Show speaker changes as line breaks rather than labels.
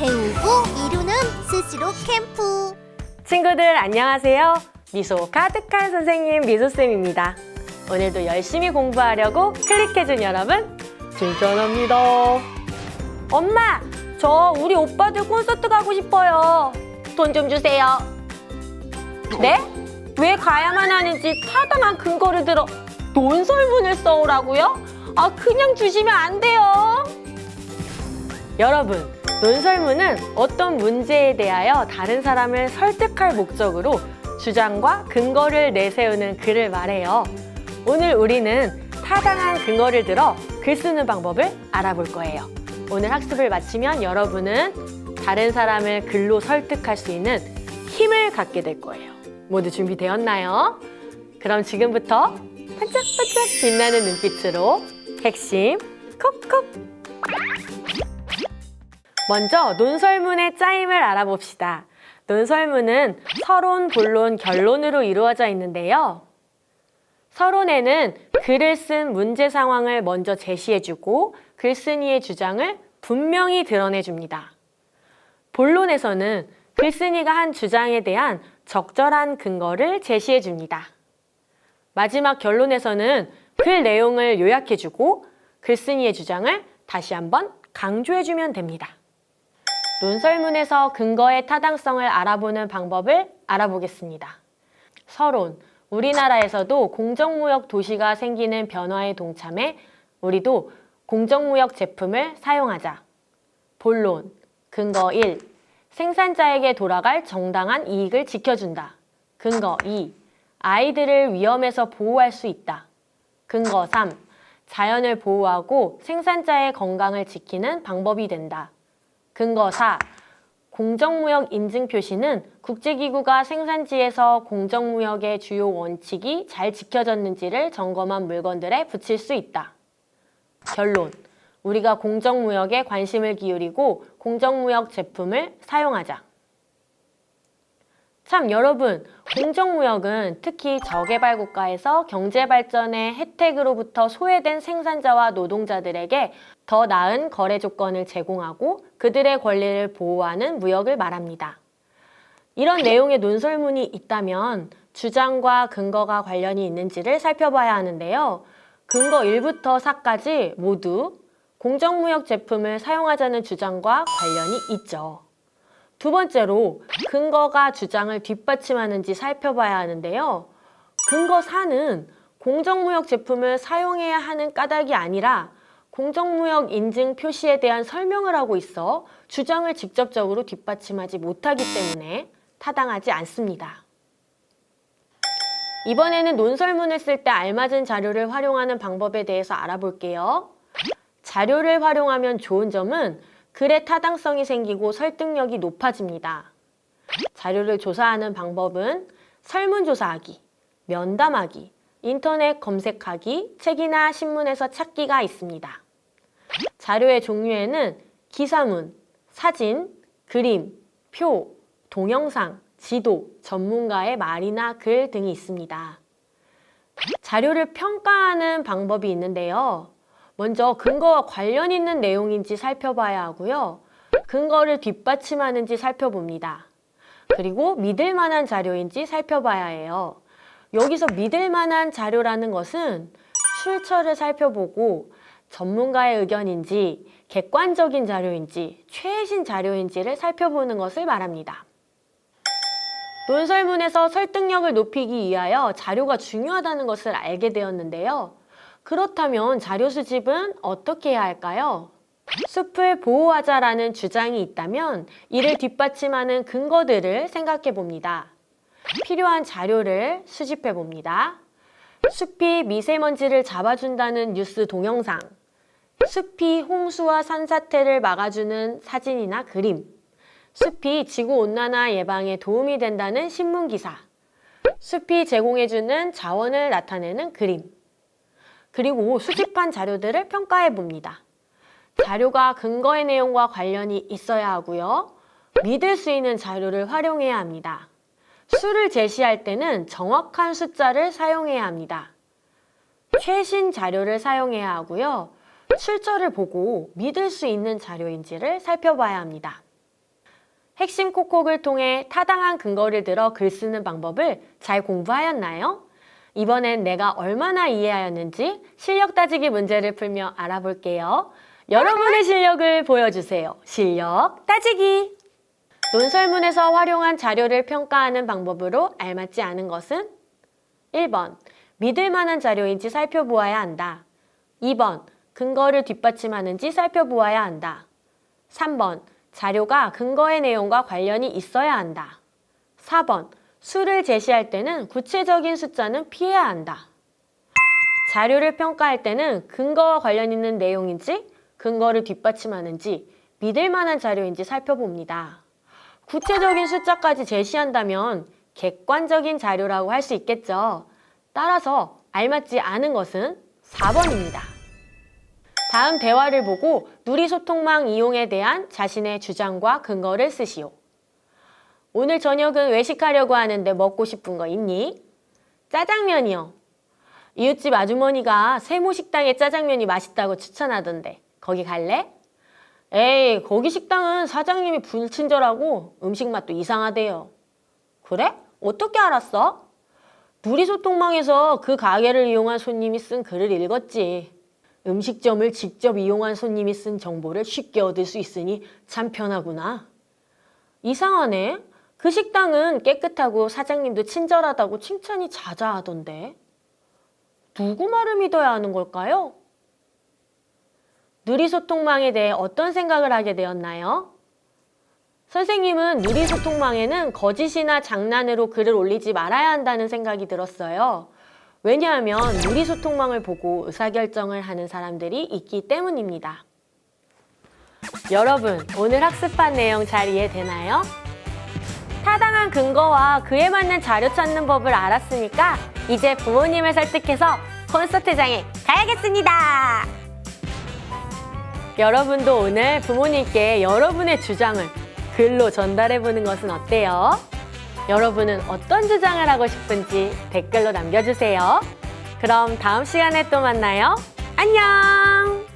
배우고 이루는 스스로 캠프.
친구들 안녕하세요. 미소 가득한 선생님 미소쌤입니다. 오늘도 열심히 공부하려고 클릭해준 여러분 칭찬합니다. 엄마, 저 우리 오빠들 콘서트 가고 싶어요. 돈 좀 주세요. 네? 왜 가야만 하는지 타당한 근거를 들어 논설문을 써오라고요? 아, 그냥 주시면 안 돼요. 여러분, 논설문은 어떤 문제에 대하여 다른 사람을 설득할 목적으로 주장과 근거를 내세우는 글을 말해요. 오늘 우리는 타당한 근거를 들어 글 쓰는 방법을 알아볼 거예요. 오늘 학습을 마치면 여러분은 다른 사람을 글로 설득할 수 있는 힘을 갖게 될 거예요. 모두 준비되었나요? 그럼 지금부터 반짝반짝 빛나는 눈빛으로 핵심 콕콕 먼저 논설문의 짜임을 알아봅시다. 논설문은 서론, 본론, 결론으로 이루어져 있는데요. 서론에는 글을 쓴 문제 상황을 먼저 제시해주고 글쓴이의 주장을 분명히 드러내줍니다. 본론에서는 글쓴이가 한 주장에 대한 적절한 근거를 제시해줍니다. 마지막 결론에서는 글 내용을 요약해주고 글쓴이의 주장을 다시 한번 강조해주면 됩니다. 논설문에서 근거의 타당성을 알아보는 방법을 알아보겠습니다. 서론. 우리나라에서도 공정무역 도시가 생기는 변화에 동참해 우리도 공정무역 제품을 사용하자. 본론. 근거 1. 생산자에게 돌아갈 정당한 이익을 지켜준다. 근거 2. 아이들을 위험에서 보호할 수 있다. 근거 3. 자연을 보호하고 생산자의 건강을 지키는 방법이 된다. 근거 4. 공정무역 인증 표시는 국제기구가 생산지에서 공정무역의 주요 원칙이 잘 지켜졌는지를 점검한 물건들에 붙일 수 있다. 결론. 우리가 공정무역에 관심을 기울이고 공정무역 제품을 사용하자. 참 여러분, 공정무역은 특히 저개발 국가에서 경제 발전의 혜택으로부터 소외된 생산자와 노동자들에게 더 나은 거래 조건을 제공하고 그들의 권리를 보호하는 무역을 말합니다. 이런 내용의 논설문이 있다면 주장과 근거가 관련이 있는지를 살펴봐야 하는데요. 근거 1부터 4까지 모두 공정무역 제품을 사용하자는 주장과 관련이 있죠. 두 번째로 근거가 주장을 뒷받침하는지 살펴봐야 하는데요. 근거 4는 공정무역 제품을 사용해야 하는 까닭이 아니라 공정무역 인증 표시에 대한 설명을 하고 있어 주장을 직접적으로 뒷받침하지 못하기 때문에 타당하지 않습니다. 이번에는 논설문을 쓸 때 알맞은 자료를 활용하는 방법에 대해서 알아볼게요. 자료를 활용하면 좋은 점은 글의 타당성이 생기고 설득력이 높아집니다. 자료를 조사하는 방법은 설문조사하기, 면담하기, 인터넷 검색하기, 책이나 신문에서 찾기가 있습니다. 자료의 종류에는 기사문, 사진, 그림, 표, 동영상, 지도, 전문가의 말이나 글 등이 있습니다. 자료를 평가하는 방법이 있는데요. 먼저 근거와 관련 있는 내용인지 살펴봐야 하고요. 근거를 뒷받침하는지 살펴봅니다. 그리고 믿을 만한 자료인지 살펴봐야 해요. 여기서 믿을 만한 자료라는 것은 출처를 살펴보고 전문가의 의견인지 객관적인 자료인지 최신 자료인지를 살펴보는 것을 말합니다. 논설문에서 설득력을 높이기 위하여 자료가 중요하다는 것을 알게 되었는데요. 그렇다면 자료 수집은 어떻게 해야 할까요? 숲을 보호하자라는 주장이 있다면 이를 뒷받침하는 근거들을 생각해 봅니다. 필요한 자료를 수집해 봅니다. 숲이 미세먼지를 잡아준다는 뉴스 동영상, 숲이 홍수와 산사태를 막아주는 사진이나 그림, 숲이 지구온난화 예방에 도움이 된다는 신문기사, 숲이 제공해주는 자원을 나타내는 그림, 그리고 수집한 자료들을 평가해 봅니다. 자료가 근거의 내용과 관련이 있어야 하고요. 믿을 수 있는 자료를 활용해야 합니다. 수를 제시할 때는 정확한 숫자를 사용해야 합니다. 최신 자료를 사용해야 하고요. 출처를 보고 믿을 수 있는 자료인지를 살펴봐야 합니다. 핵심 콕콕을 통해 타당한 근거를 들어 글 쓰는 방법을 잘 공부하였나요? 이번엔 내가 얼마나 이해하였는지 실력 따지기 문제를 풀며 알아볼게요. 여러분의 실력을 보여주세요. 실력 따지기! 논설문에서 활용한 자료를 평가하는 방법으로 알맞지 않은 것은 1번. 믿을 만한 자료인지 살펴보아야 한다. 2번. 근거를 뒷받침하는지 살펴보아야 한다. 3번. 자료가 근거의 내용과 관련이 있어야 한다. 4번. 수를 제시할 때는 구체적인 숫자는 피해야 한다. 자료를 평가할 때는 근거와 관련 있는 내용인지 근거를 뒷받침하는지 믿을 만한 자료인지 살펴봅니다. 구체적인 숫자까지 제시한다면 객관적인 자료라고 할 수 있겠죠. 따라서 알맞지 않은 것은 4번입니다. 다음 대화를 보고 누리소통망 이용에 대한 자신의 주장과 근거를 쓰시오. 오늘 저녁은 외식하려고 하는데 먹고 싶은 거 있니? 짜장면이요. 이웃집 아주머니가 세모 식당의 짜장면이 맛있다고 추천하던데 거기 갈래? 에이, 거기 식당은 사장님이 불친절하고 음식 맛도 이상하대요. 그래? 어떻게 알았어? 누리소통망에서 그 가게를 이용한 손님이 쓴 글을 읽었지. 음식점을 직접 이용한 손님이 쓴 정보를 쉽게 얻을 수 있으니 참 편하구나. 이상하네. 그 식당은 깨끗하고 사장님도 친절하다고 칭찬이 자자하던데. 누구 말을 믿어야 하는 걸까요? 누리소통망에 대해 어떤 생각을 하게 되었나요? 선생님은 누리소통망에는 거짓이나 장난으로 글을 올리지 말아야 한다는 생각이 들었어요. 왜냐하면 누리소통망을 보고 의사결정을 하는 사람들이 있기 때문입니다. 여러분, 오늘 학습한 내용 잘 이해되나요? 타당한 근거와 그에 맞는 자료 찾는 법을 알았으니까 이제 부모님을 설득해서 콘서트장에 가야겠습니다. 여러분도 오늘 부모님께 여러분의 주장을 글로 전달해 보는 것은 어때요? 여러분은 어떤 주장을 하고 싶은지 댓글로 남겨주세요. 그럼 다음 시간에 또 만나요. 안녕!